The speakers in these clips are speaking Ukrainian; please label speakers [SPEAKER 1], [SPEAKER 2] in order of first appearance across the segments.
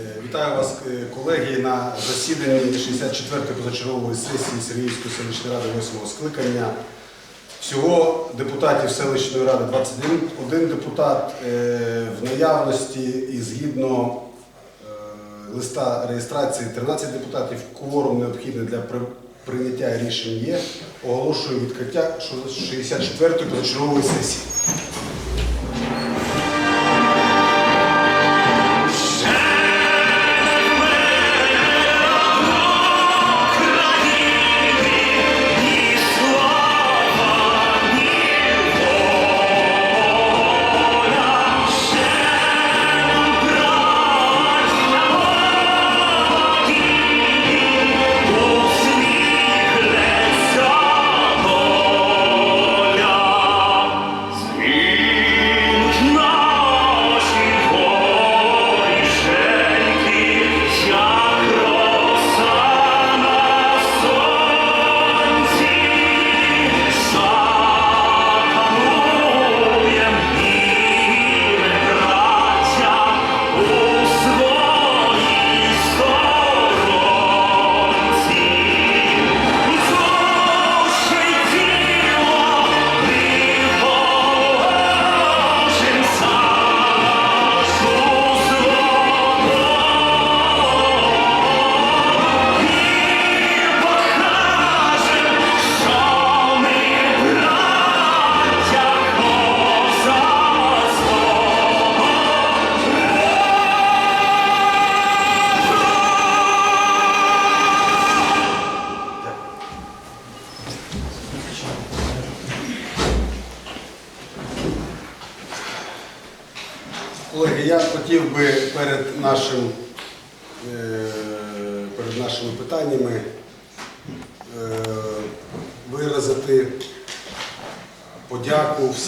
[SPEAKER 1] Е, Вітаю вас, е, колеги, на засіданні 64-ї позачергової сесії Сергіївської селищної ради 8 скликання. Всього депутатів селищної ради 21, один депутат е, в наявності і згідно листа реєстрації 13 депутатів. Кворум необхідний для прийняття рішень є. Оголошую відкриття 64-ї позачергової сесії.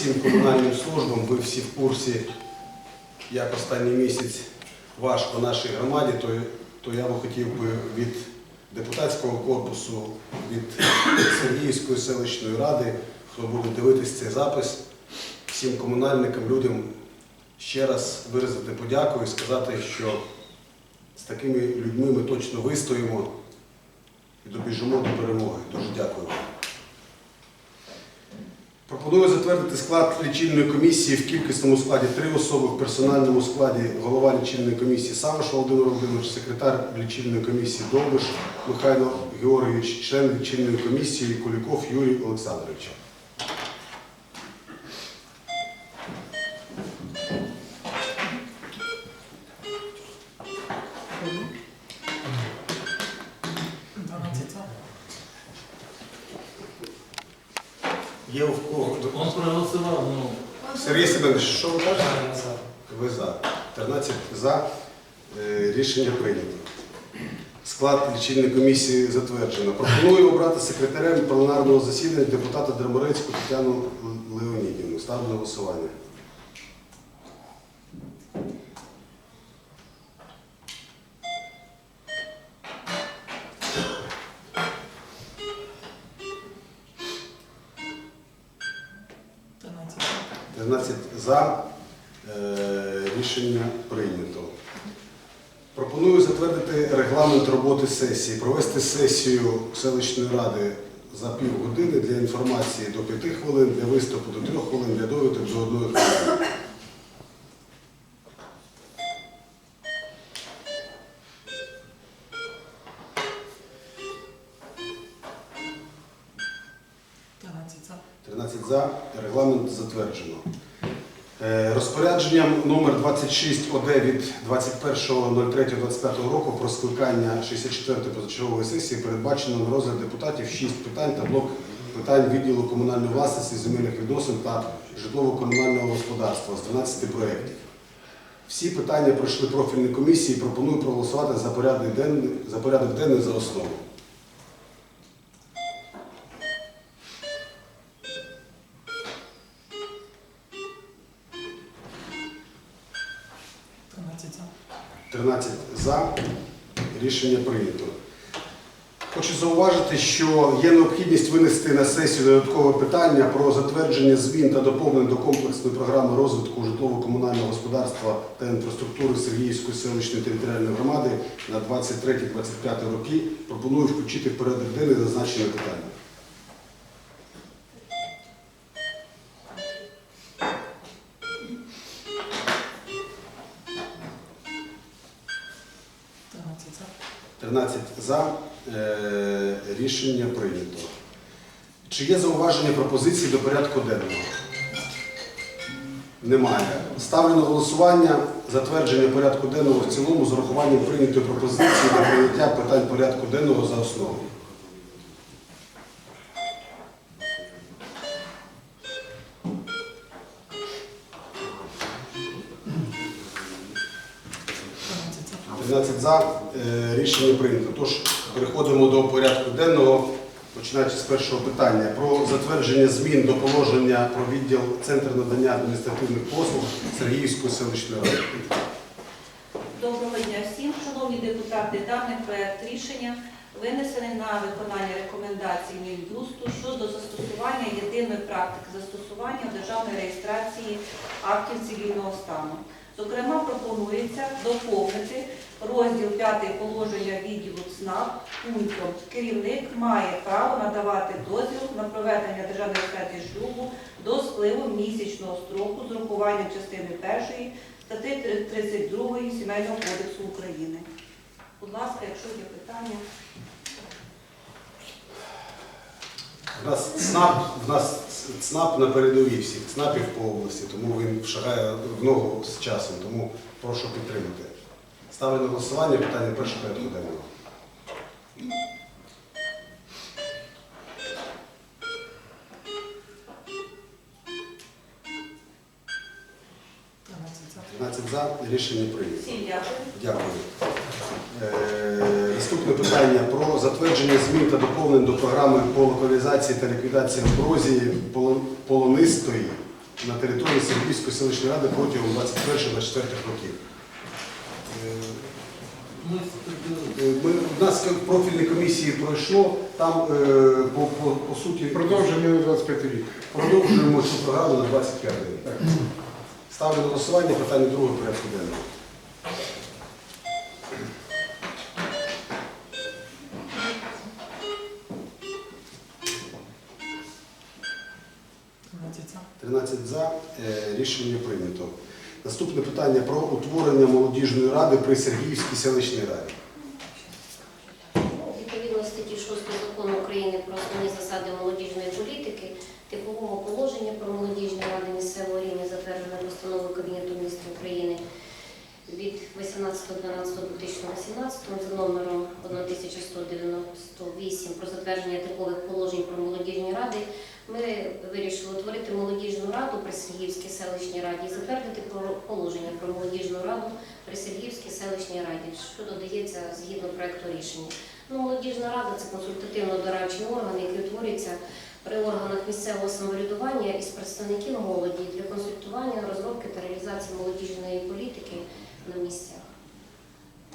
[SPEAKER 1] Всім комунальним службам. Ви всі в курсі, як останній місяць важко нашій громаді, то, то я би хотів би від депутатського корпусу, від Сергіївської селищної ради, хто буде дивитись цей запис, всім комунальникам, людям ще раз виразити подяку і сказати, що з такими людьми ми точно вистоїмо і добіжимо до перемоги. Дуже дякую вам. Пропоную затвердити склад лічильної комісії в кількісному складі три особи, в персональному складі голова лічильної комісії Савиш Володимир Володимирович, секретар лічильної комісії Довбиш Михайло Георгійович, член лічильної комісії Куліков Юрій Олександрович. Є у кого?
[SPEAKER 2] Он проголосовал, ну,
[SPEAKER 1] Сергій Семенович, що ви кажете? Ви за. 13 за. Е, Рішення прийнято. Склад лічильної комісії затверджено. Пропоную обрати секретарем пленарного засідання депутата Дерморецьку Тетяну Леонідівну. Ставлю на голосування. Затвердити регламент роботи сесії, провести сесію селищної ради за півгодини для інформації до 5 хвилин, для виступу до 3 хвилин, для довідок до 1 хвилини.
[SPEAKER 2] Та на ці це.
[SPEAKER 1] 13 за. Регламент затверджено. Е, Розпорядженням номер 26 ОД від 21.03.25 року про скликання 64-ї позачергової сесії передбачено на розгляд депутатів 6 питань та блок питань відділу комунальної власності, земельних відносин та житлово-комунального господарства з 12 проєктів. Всі питання пройшли профільні комісії. Пропоную проголосувати за, порядок денний за основу. Рішення прийнято. Хочу зауважити, що є необхідність винести на сесію додаткове питання про затвердження змін та доповнень до комплексної програми розвитку житлово-комунального господарства та інфраструктури Сергіївської селищної територіальної громади на 23-25 роки. Пропоную включити в порядок денний зазначене питання.
[SPEAKER 2] За.
[SPEAKER 1] Е, Рішення прийнято. Чи є зауваження пропозиції до порядку денного? Немає. Ставлю на голосування затвердження порядку денного в цілому з урахуванням прийнятої пропозиції до прийняття питань порядку денного за основу. 13
[SPEAKER 2] за.
[SPEAKER 1] Е, Рішення прийнято. Тож переходимо до порядку денного, починаючи з першого питання про затвердження змін до положення про відділ Центр надання адміністративних послуг Сергіївської селищної ради.
[SPEAKER 3] Доброго дня всім, шановні депутати. Даний проект рішення винесений на виконання рекомендацій Мін'юсту щодо застосування єдиної практики застосування державної реєстрації актів цивільного стану. Зокрема, пропонується доповнити розділ 5 положення відділу ЦНАП пунктом «Керівник має право надавати дозвіл на проведення державної реєстрації шлюбу до спливу місячного строку з урахуванням частини 1 статті 32 Сімейного кодексу України. Будь ласка, якщо є питання.
[SPEAKER 1] Нас ЦНАП, в нас ЦНАП на передовій всіх ЦНАПів по області, тому він шагає в ногу з часом, тому прошу підтримати. Ставлю на голосування питання першого порядку денного. По та ліквідації амброзії полонистої на території Сергійської селищної ради протягом 21-24 років. Е,
[SPEAKER 2] Ми
[SPEAKER 1] у нас в профільній комісії пройшло, там е, по, по, по суті
[SPEAKER 4] Продовження на 25 рік.
[SPEAKER 1] продовжуємо цю програму на 25 рік. Ставлю на голосування питання другого порядку денного. Питання про утворення молодіжної ради при Сергіївській селищній раді.
[SPEAKER 5] Відповідно статті 6 закону України про основні засади молодіжної політики, типового положення про молодіжні ради місцевого рівня, затверджене постановою Кабінету міністрів України від 18.12.2018 за номером 1198 про затвердження типових положень про молодіжні ради, ми вирішили утворити молодіжну раду при Сергіївській селищній раді і затвердити положення про молодіжну раду при Сергіївській селищній раді, що додається згідно проекту рішення. Ну, молодіжна рада це консультативно-дорадчий орган, який утворюється при органах місцевого самоврядування із представників молоді для консультування, розробки та реалізації молодіжної політики на місцях.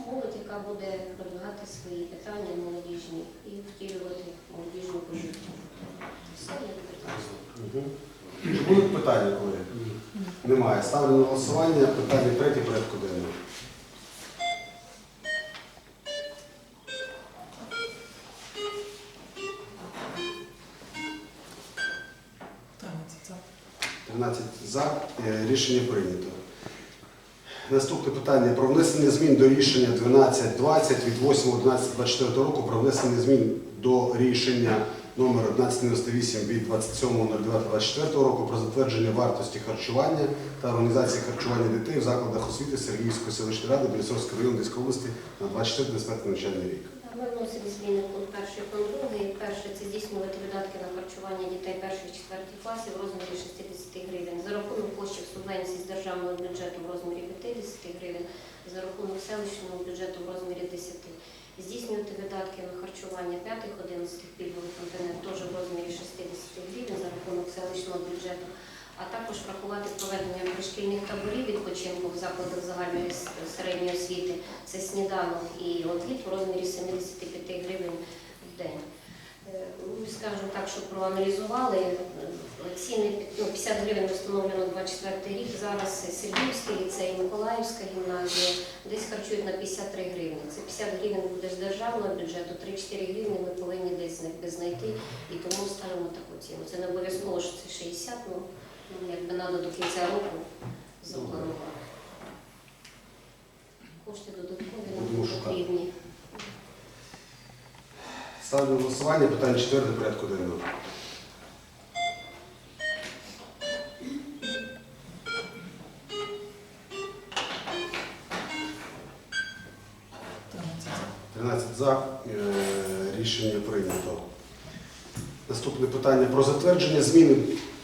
[SPEAKER 5] Молодь, яка буде продвигати свої питання молодіжні і втілювати молодіжну політику.
[SPEAKER 1] Угу. Будуть питання, колеги? Немає. Ставлю на голосування питання третє порядку денного.
[SPEAKER 2] Тринадцять за.
[SPEAKER 1] 13 за. Е, Рішення прийнято. Наступне питання про внесення змін до рішення 1220 від 8.11.24 року про внесення змін до рішення номер 1198 від 27.09.24 року про затвердження вартості харчування та організації харчування дітей в закладах освіти Сергіївської селищної ради Білісорського району Одеської області на 24-25 навчальний рік.
[SPEAKER 5] Ми вносимо зміни пункт перший пункт другий. Перше це здійснювати видатки на харчування дітей перших четвертих класів в розмірі 60 гривень за рахунок коштів субвенцій з державного бюджету в розмірі 50 гривень, за рахунок селищного бюджету в розмірі 10. Здійснювати видатки на харчування 5-11 пільгових континент теж в розмірі 60 гривень за рахунок селищного бюджету, а також врахувати проведення пришкільних таборів відпочинку в закладах загальної середньої освіти це сніданок і обід в розмірі 75 гривень в день. Е, ну, так, що проаналізували, ціни ну, 50 гривень встановлено 24 рік. Зараз Сергіївський ліцей, Миколаївська гімназія десь харчують на 53 гривні. Це 50 гривень буде з державного бюджету, 3-4 гривні ми повинні десь знайти і тому ставимо таку ціну. Це не обов'язково, що це 60, ну якби треба до кінця року запланувати. Кошти додаткові нам потрібні.
[SPEAKER 1] Ставлю голосування питання четверте порядку денного. Питання про затвердження зміни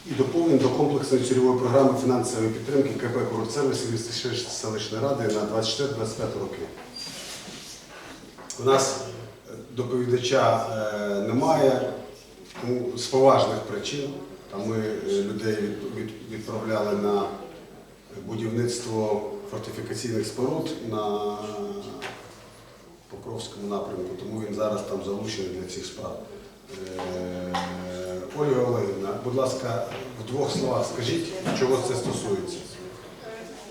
[SPEAKER 1] і доповнень до комплексної цільової програми фінансової підтримки КП «Курортсервіс» Сільської селищної ради на 24-25 роки. У нас е, доповідача е, немає, з поважних причин. Ми е, людей від- від- відправляли на будівництво фортифікаційних споруд на Покровському напрямку, тому він зараз там залучений для цих справ. Е, Ольга Олегівна, будь ласка, в двох словах скажіть, чого це стосується.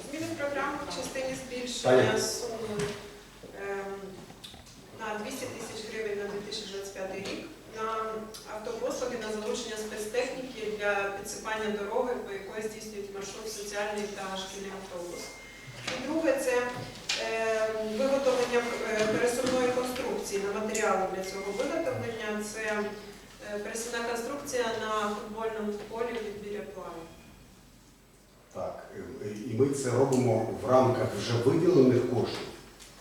[SPEAKER 4] Зміни в програму в частині збільшення суми ем, на 200 тисяч гривень на 2025 рік на автопослуги на залучення спецтехніки для підсипання дороги, по якої здійснюють маршрут соціальний та шкільний автобус. І друге це виготовлення е, пересувної конструкції на матеріали для цього виготовлення. Це е, пересувна конструкція на футбольному полі від біля плану.
[SPEAKER 1] Так, е, і ми це робимо в рамках вже виділених коштів.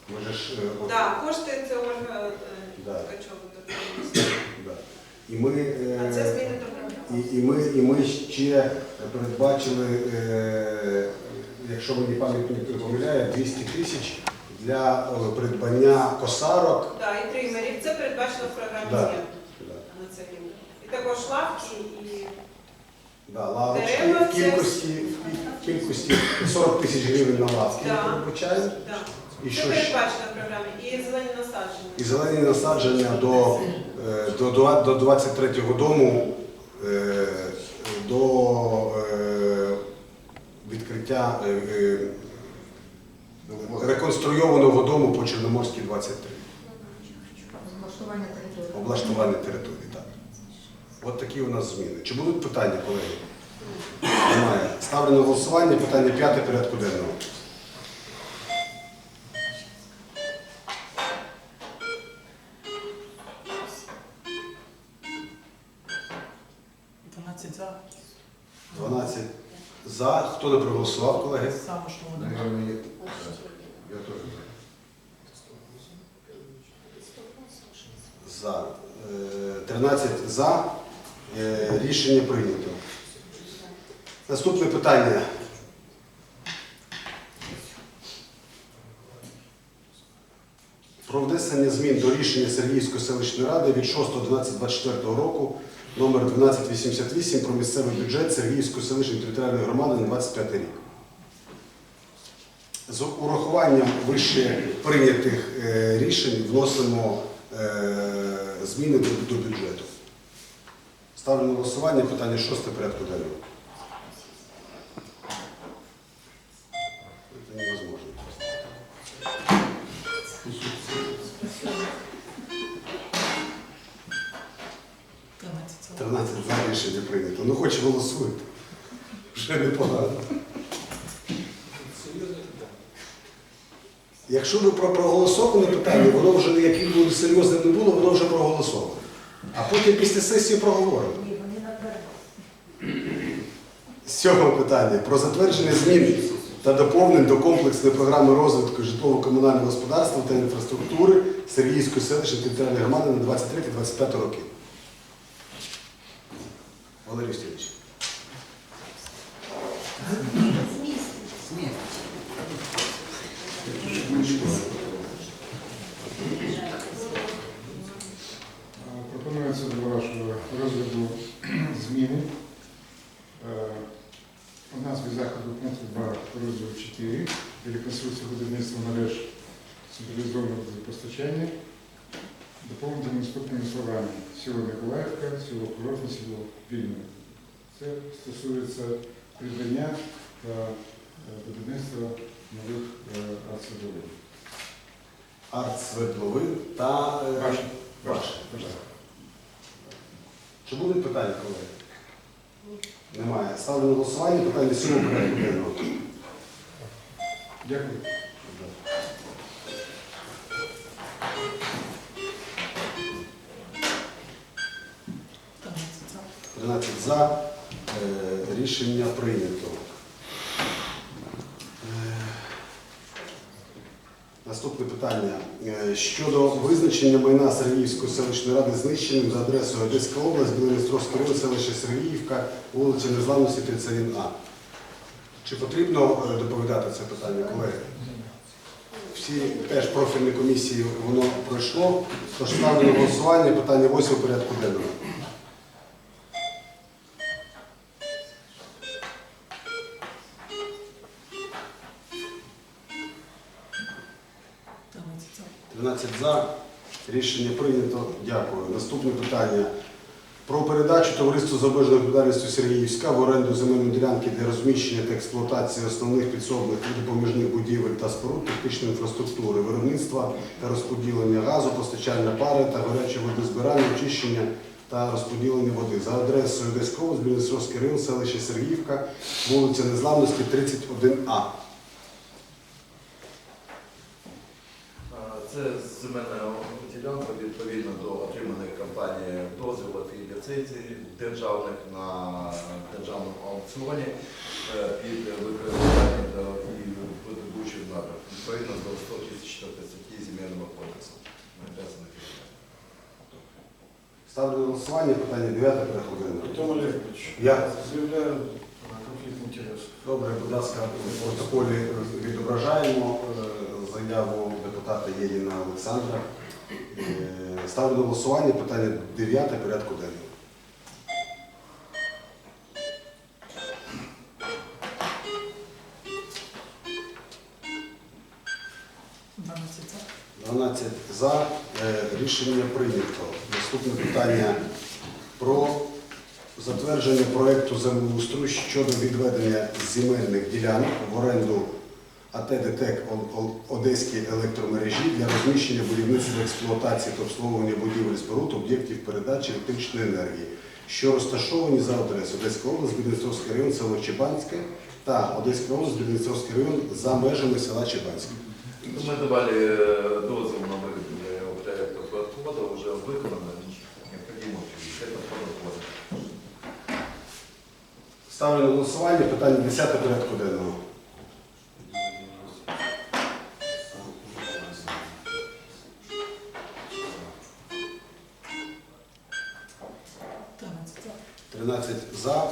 [SPEAKER 1] Ми ж, е,
[SPEAKER 4] Так, кошти це Ольга е,
[SPEAKER 1] Да.
[SPEAKER 4] Ткачова
[SPEAKER 1] да. І ми, е,
[SPEAKER 4] А це зміни до.
[SPEAKER 1] І, і, ми, і ми ще передбачили, е, якщо мені пам'ять не помиляє, 200 тисяч для е, придбання косарок.
[SPEAKER 4] Так, і тримерів. Це передбачено в програмі
[SPEAKER 1] Да.
[SPEAKER 4] змін
[SPEAKER 1] Да,
[SPEAKER 4] на це рівень. І також лавки і
[SPEAKER 1] да, лавочки
[SPEAKER 4] Дерева
[SPEAKER 1] в кількості, в кількості 40 тисяч гривень на лавки
[SPEAKER 4] Да.
[SPEAKER 1] ми
[SPEAKER 4] да.
[SPEAKER 1] І
[SPEAKER 4] це
[SPEAKER 1] що
[SPEAKER 4] передбачено в програмі. І зелені насадження.
[SPEAKER 1] І зелені насадження до, е, до, до, до 23-го дому е, до е, відкриття е, е, реконструйованого дому по Чорноморській 23.
[SPEAKER 2] Облаштування території.
[SPEAKER 1] Облаштування території, так. От такі у нас зміни. Чи будуть питання, колеги? Немає. Ставлю на голосування питання п'яте порядку денного. Хто не проголосував, колеги?
[SPEAKER 2] Саме, що вони.
[SPEAKER 6] Наверное, я тоже
[SPEAKER 1] За. Е, 13 за. Е, Рішення прийнято. Наступне питання. Про внесення змін до рішення Сергіївської селищної ради від 6.12.24 року номер 1288 про місцевий бюджет Сергіївської селищної територіальної громади на 25 рік. З урахуванням вище прийнятих е, рішень вносимо е, зміни до, бюджету. Ставлю на голосування питання шосте порядку денного. Голосуйте. Вже непогано. Якщо ви про проголосоване питання, воно вже яким буде серйозним не було, воно вже проголосоване. А потім після сесії проговоримо. Сьоме питання про затвердження змін та доповнень до комплексної програми розвитку житлово-комунального господарства та інфраструктури Сергійської селищної територіальної громади на 23-25 роки. Валерій Васильович.
[SPEAKER 6] Пропонується до вашого розгляду зміни. Е, У нас від заходу пункту 2 розділу 4 реконструкція будівництва мереж централізованого постачання. доповнити наступними словами село Миколаївка, село Курортне, село Вільне. Це стосується придбання та е, будівництва нових артсадових.
[SPEAKER 1] Артсветловин та е,
[SPEAKER 6] Ваш.
[SPEAKER 1] ваш. Чи будуть питання, колеги? Немає. Ставлю на голосування питання сьомого порядку денного.
[SPEAKER 6] Дякую.
[SPEAKER 2] Тринадцять за.
[SPEAKER 1] 13 за. Е, Рішення прийнято. Е, Наступне питання. Е, Щодо визначення майна Сергіївської селищної ради знищеним за адресою Одеська область, Білоістровський район, селище Сергіївка, вулиця Незламності 31А. Чи потрібно доповідати це питання, колеги? Всі теж профільні комісії воно пройшло. Тож ставлю голосування питання 8 порядку денного. Рішення прийнято. Дякую. Наступне питання. Про передачу товариству з обмеженою відповідальністю Сергіївська в оренду земельної ділянки для розміщення та експлуатації основних підсобних допоміжних будівель та споруд технічної інфраструктури, виробництва та розподілення газу, постачання пари та гарячого водозбирання, очищення та розподілення води за адресою Одеська область, Білоцерківський район, селище Сергіївка, вулиця Незламності, 31А.
[SPEAKER 7] Це земельна ділянка відповідно до отриманих компанією дозволів і ліцензій державних на державному аукціоні е, під використання та і видобучих напрямок відповідно до 134 статті Земельного кодексу.
[SPEAKER 1] Ставлю на голосування питання 9 порядку денного.
[SPEAKER 8] Артем Олегович,
[SPEAKER 1] Я.
[SPEAKER 8] заявляю на конфликт интересов.
[SPEAKER 1] Добре, будь ласка, в протоколі відображаємо е, заяву депутата Єдіна Олександра. Е, Ставлю на голосування питання 9 порядку денного.
[SPEAKER 2] За.
[SPEAKER 1] 12 за. Е, Рішення прийнято. Наступне питання про затвердження проекту землеустрою щодо відведення земельних ділянок в оренду АТ ДТЕК О- О- Одеські електромережі для розміщення будівництва експлуатації та обслуговування будівель споруд об'єктів передачі електричної енергії, що розташовані за адресою Одеська область, Білінцовський район, село Чебанське та Одеська область, Білінцовський район за межами села Чебанське.
[SPEAKER 7] Мы давали э, дозвол на выведение проекта подхода, уже выполнено, необходимо к этому подходу.
[SPEAKER 1] Ставлю на голосування питання 10 порядку денного.
[SPEAKER 2] 12 за.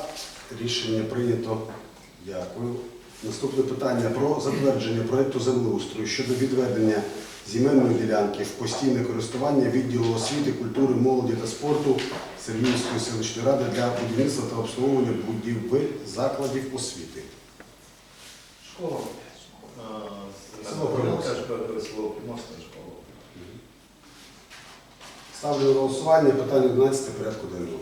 [SPEAKER 1] Рішення прийнято. Дякую. Наступне питання про затвердження проєкту землеустрою щодо відведення земельної ділянки в постійне користування відділу освіти, культури, молоді та спорту Сергіївської селищної ради для будівництва та обслуговування будівель закладів освіти.
[SPEAKER 7] Школа.
[SPEAKER 1] Село
[SPEAKER 7] Приморська.
[SPEAKER 1] Ставлю голосування питання 11 порядку денного.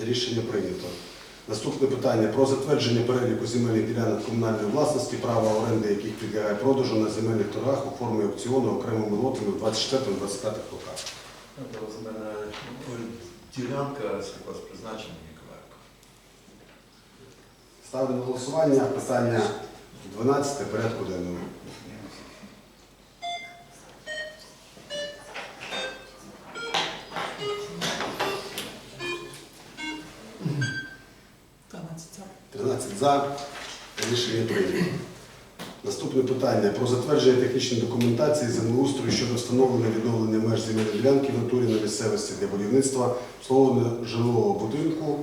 [SPEAKER 1] Рішення прийнято. Наступне питання про затвердження переліку земельних ділянок комунальної власності, права оренди яких підлягає продажу на земельних торгах у формі аукціону окремими лотами в 24-25 роках.
[SPEAKER 7] Ділянка сільхозпризначення Ніколаївка.
[SPEAKER 1] Ставлю на голосування питання 12 порядку денного.
[SPEAKER 2] За.
[SPEAKER 1] Рішення прийнято. Наступне питання про затвердження технічної документації землеустрою щодо встановлення відновлення меж земельної ділянки в натурі на місцевості для будівництва обслуговування жилого будинку.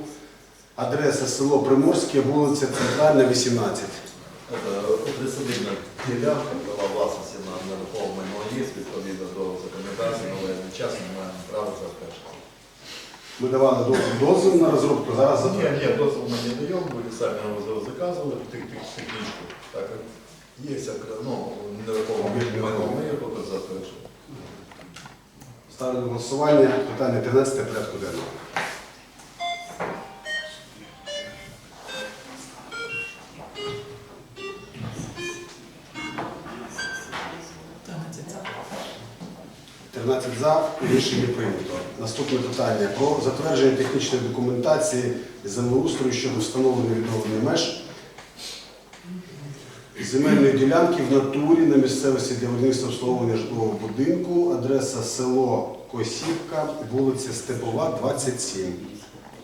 [SPEAKER 1] Адреса село Приморське, вулиця Центральна, 18.
[SPEAKER 7] Це присадибна ділянка, права власності на нерухоме майно є, відповідно до законодавства, але час ми маємо право заперечити.
[SPEAKER 1] Ми давали дозвіл, дозвіл на розробку, зараз
[SPEAKER 7] Ні,
[SPEAKER 1] затверджуємо.
[SPEAKER 7] ні, дозвол мы не даем, вы сами его заказывали, тих- тих- технічку. Так, як є окре- ну, нерухомо майно, ми його поки затверджуємо.
[SPEAKER 1] Ставлю на голосування питання 13 порядку денного.
[SPEAKER 2] За,
[SPEAKER 1] рішення прийнято. Наступне питання про затвердження технічної документації землеустрою щодо встановлення відновлення меж земельної ділянки в натурі на місцевості для будівництва обслуговування житлового будинку, адреса село Косівка, вулиця Степова, 27.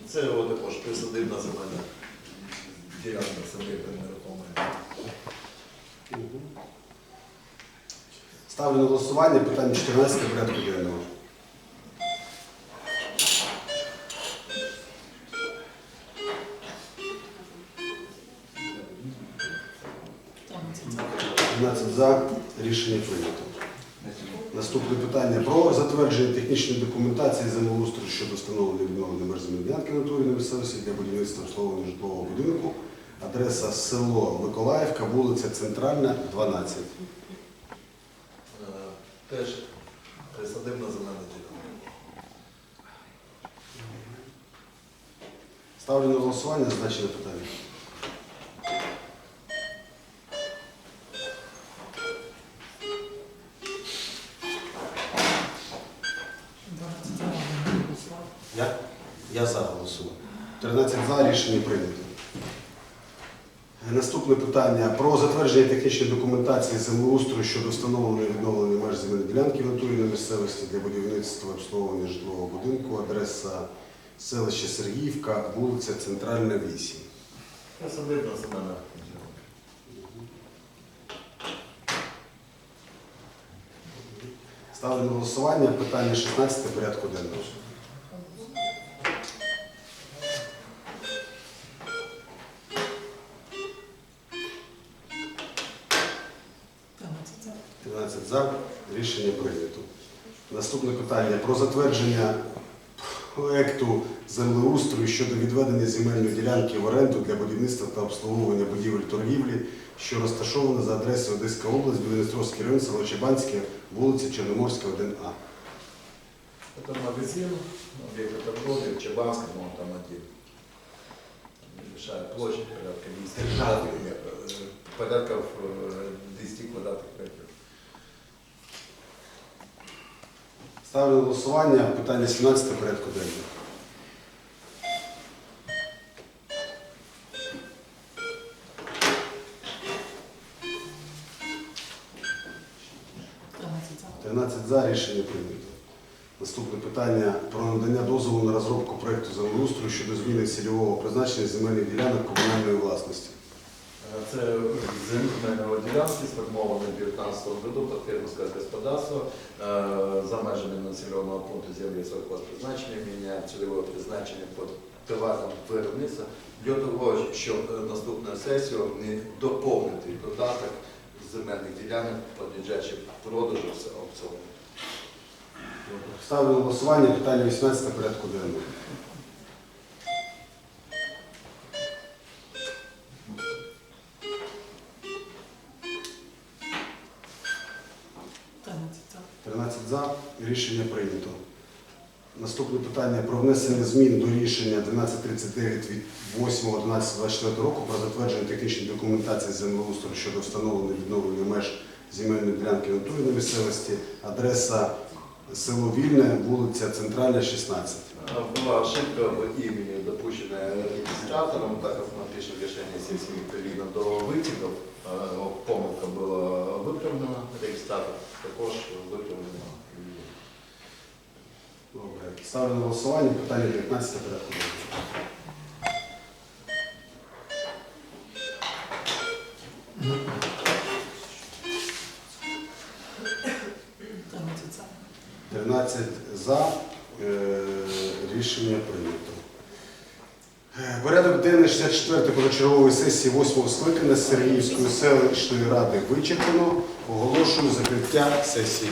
[SPEAKER 7] Це його також присадибна земельна ділянка землі нерухомої.
[SPEAKER 1] Ставлю на голосування питання 14 порядку денного.
[SPEAKER 2] За.
[SPEAKER 1] рішення прийнято. Наступне питання про затвердження технічної документації землеустрою щодо встановлення відновлення меж земельної ділянки на території на місцевості для будівництва обслуговування житлового будинку. Адреса село Миколаївка, вулиця Центральна, 12.
[SPEAKER 7] Теж присадибна земельна ділянка.
[SPEAKER 1] Ставлю на голосування зазначене питання. Я? Я за голосую. 13 за, рішення прийнято. Питання про затвердження технічної документації землеустрою щодо встановлення відновлення меж земельної ділянки в натурі на місцевості для будівництва обслуговування житлового будинку, адреса селище Сергіївка, вулиця Центральна, 8.
[SPEAKER 7] Присадибна земельна ділянка.
[SPEAKER 1] Ставлю на голосування питання 16 порядку денного. 13 за. Рішення прийнято. Наступне питання про затвердження проекту землеустрою щодо відведення земельної ділянки в оренду для будівництва та обслуговування будівель торгівлі, що розташована за адресою Одеська область, Білоністровський район, село Чебанське, вулиця Чорноморська, 1А.
[SPEAKER 7] Это магазин, объект торговли, Чебанский, ну, там один. Небольшая площадь, порядка 10 квадратных метров, э, порядка э, 10 квадратных метров.
[SPEAKER 1] Ставлю голосування питання 17 порядку денного.
[SPEAKER 2] За.
[SPEAKER 1] 13 за рішення прийнято. Наступне питання про надання дозволу на розробку проекту землеустрою щодо зміни цільового призначення земельних ділянок комунальної власності.
[SPEAKER 7] Э, Це земельного ділянки сформований в 19 году під фермерське господарство. Е, За межами населеного пункту землі сільгоспризначення міняє цільове призначення під товаром виробництва для того, щоб е, наступну сесію не доповнити додаток земельних ділянок, підлягаючи продажу з аукціону.
[SPEAKER 1] Ставлю голосування питання 18 порядку денного.
[SPEAKER 2] Тринадцять за.
[SPEAKER 1] Рішення прийнято. Наступне питання про внесення змін до рішення 1239 від 8.11.24 року про затвердження технічної документації землеустрою щодо встановлення відновлення меж земельної ділянки натурної місцевості, адреса село Вільне, вулиця Центральна, 16.
[SPEAKER 7] Была ошибка в имени, допущенная регистратором, так как мы пишем решение сессии відповідно до витягів, е, помилка була виправлена, регістратор також виправлена.
[SPEAKER 1] Добре. Ставлю на голосування питання 19 порядку. денного.
[SPEAKER 2] Тринадцять за.
[SPEAKER 1] 13 за. Рішення прийнято. Е, Порядок денний 64-ї позачергової сесії 8-го скликання Сергіївської селищної ради вичерпано. Оголошую закриття сесії.